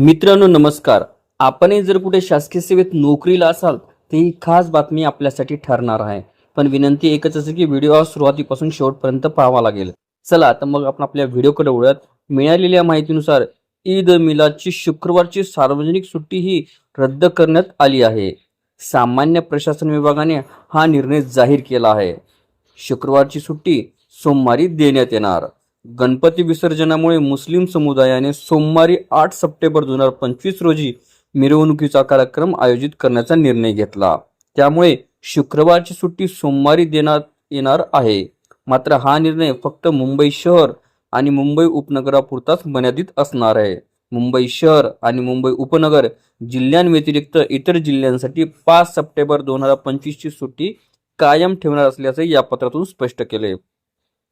मित्रांनो नमस्कार. आपणही जर कुठे शासकीय सेवेत नोकरीला असाल तर ही खास बातमी आपल्यासाठी ठरणार आहे. पण विनंती एकच असेल की व्हिडिओ हा सुरुवातीपासून शेवटपर्यंत पाहावा लागेल. चला तर मग आपण आपल्या व्हिडिओकडे वळूयात. मिळालेल्या माहितीनुसार ईद मिलादची शुक्रवारची सार्वजनिक सुट्टी ही रद्द करण्यात आली आहे. सामान्य प्रशासन विभागाने हा निर्णय जाहीर केला आहे. शुक्रवारची सुट्टी सोमवारी देण्यात येणार. गणपती विसर्जनामुळे मुस्लिम समुदायाने सोमवारी आठ सप्टेंबर दोन हजार पंचवीस रोजी मिरवणुकीचा कार्यक्रम आयोजित करण्याचा निर्णय घेतला. त्यामुळे शुक्रवारची सुट्टी सोमवारी देण्यात येणार आहे. मात्र हा निर्णय फक्त मुंबई शहर आणि मुंबई उपनगरापुरताच मर्यादित असणार आहे. मुंबई शहर आणि मुंबई उपनगर जिल्ह्यांव्यतिरिक्त इतर जिल्ह्यांसाठी पाच सप्टेंबर दोन हजार पंचवीसची सुट्टी कायम ठेवणार असल्याचे या पत्रातून स्पष्ट केले.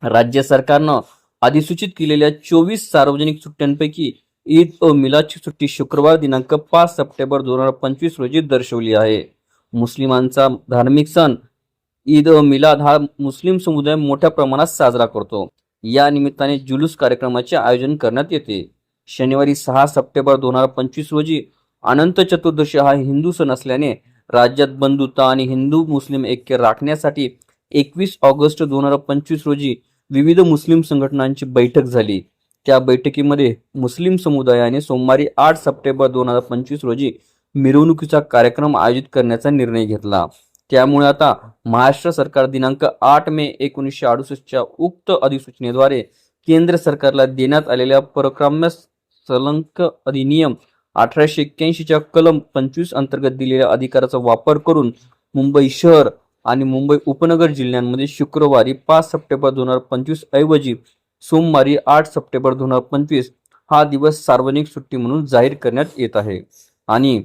राज्य सरकारनं अधिसूचित केलेल्या चोवीस सार्वजनिक सुट्ट्यांपैकी ईद अ मिलादची सुट्टी शुक्रवार दिनांक पाच सप्टेंबर दोन हजार पंचवीस रोजी दर्शवली आहे. मुस्लिमांचा धार्मिक सण ईद अ मिलाद हा मुस्लिम समुदाय मोठ्या प्रमाणात साजरा करतो. या निमित्ताने जुलूस कार्यक्रमाचे आयोजन करण्यात येते. शनिवारी सहा सप्टेंबर दोन हजार पंचवीस रोजी अनंत चतुर्दशी हा हिंदू सण असल्याने राज्यात बंधुता आणि हिंदू मुस्लिम ऐक्य राखण्यासाठी एकवीस ऑगस्ट दोन हजार पंचवीस रोजी विविध मुस्लिम संघटनांची बैठक झाली. त्या बैठकीमध्ये मुस्लिम समुदायाने सोमवारी आठ सप्टेंबर दोन हजार पंचवीस रोजी मिरवणुकीचा कार्यक्रम आयोजित करण्याचा निर्णय घेतला. त्यामुळे आता महाराष्ट्र सरकार दिनांक आठ मे एकोणीसशे अडुसष्टच्या उक्त अधिसूचनेद्वारे केंद्र सरकारला देण्यात आलेल्या परक्राम्य सलंक अधिनियम अठराशे एक्क्याऐंशीच्या कलम पंचवीस अंतर्गत दिलेल्या अधिकाराचा वापर करून मुंबई शहर आणि मुंबई उपनगर जिल्ह्यांमध्ये शुक्रवारी पाच सप्टेंबर दोन हजार पंचवीस ऐवजी सोमवारी आठ सप्टेंबर दोन हजार पंचवीस हा दिवस सार्वजनिक सुट्टी म्हणून जाहीर करण्यात येत आहे. आणि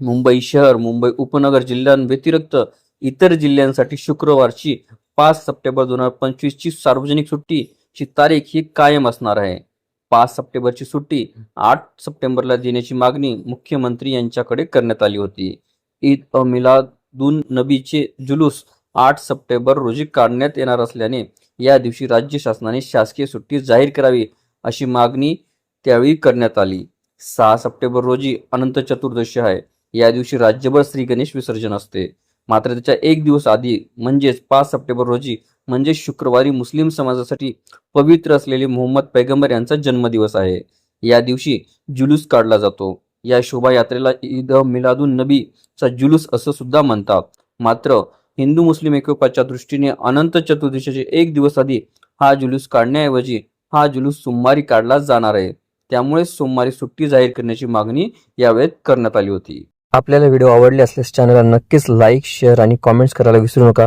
मुंबई शहर मुंबई उपनगर जिल्ह्यांव्यतिरिक्त इतर जिल्ह्यांसाठी शुक्रवारची पाच सप्टेंबर दोन हजार पंचवीसची सार्वजनिक सुट्टीची तारीख ही कायम असणार आहे. पाच सप्टेंबरची सुट्टी आठ सप्टेंबरला देण्याची मागणी मुख्यमंत्री यांच्याकडे करण्यात आली होती. ईद अ दून नबीचे जुलूस आठ सप्टेंबर रोजी काढण्यात येणार असल्याने या दिवशी राज्य शासनाने शासकीय सुट्टी जाहीर करावी अशी मागणी त्यावेळी करण्यात आली. सहा सप्टेंबर रोजी अनंत चतुर्दशी आहे. या दिवशी राज्यभर श्री गणेश विसर्जन असते. मात्र त्याच्या एक दिवस आधी म्हणजेच पाच सप्टेंबर रोजी म्हणजे शुक्रवारी मुस्लिम समाजासाठी पवित्र असलेले मोहम्मद पैगंबर यांचा जन्मदिवस आहे. या दिवशी जुलूस काढला जातो. या शोभायात्रेला ईद मिलादुन नबीचा जुलूस असं सुद्धा म्हणतात. मात्र हिंदू मुस्लिम एकोपाच्या दृष्टीने अनंत चतुर्दशीचे एक दिवस आधी हा जुलूस काढण्याऐवजी हा जुलूस सोमवारी काढला जाणार आहे. त्यामुळे सोमवारी सुट्टी जाहीर करण्याची मागणी यावेळेत करण्यात आली होती. आपल्याला व्हिडिओ आवडले असल्यास चॅनलला नक्कीच लाईक शेअर आणि कॉमेंट्स करायला विसरू नका.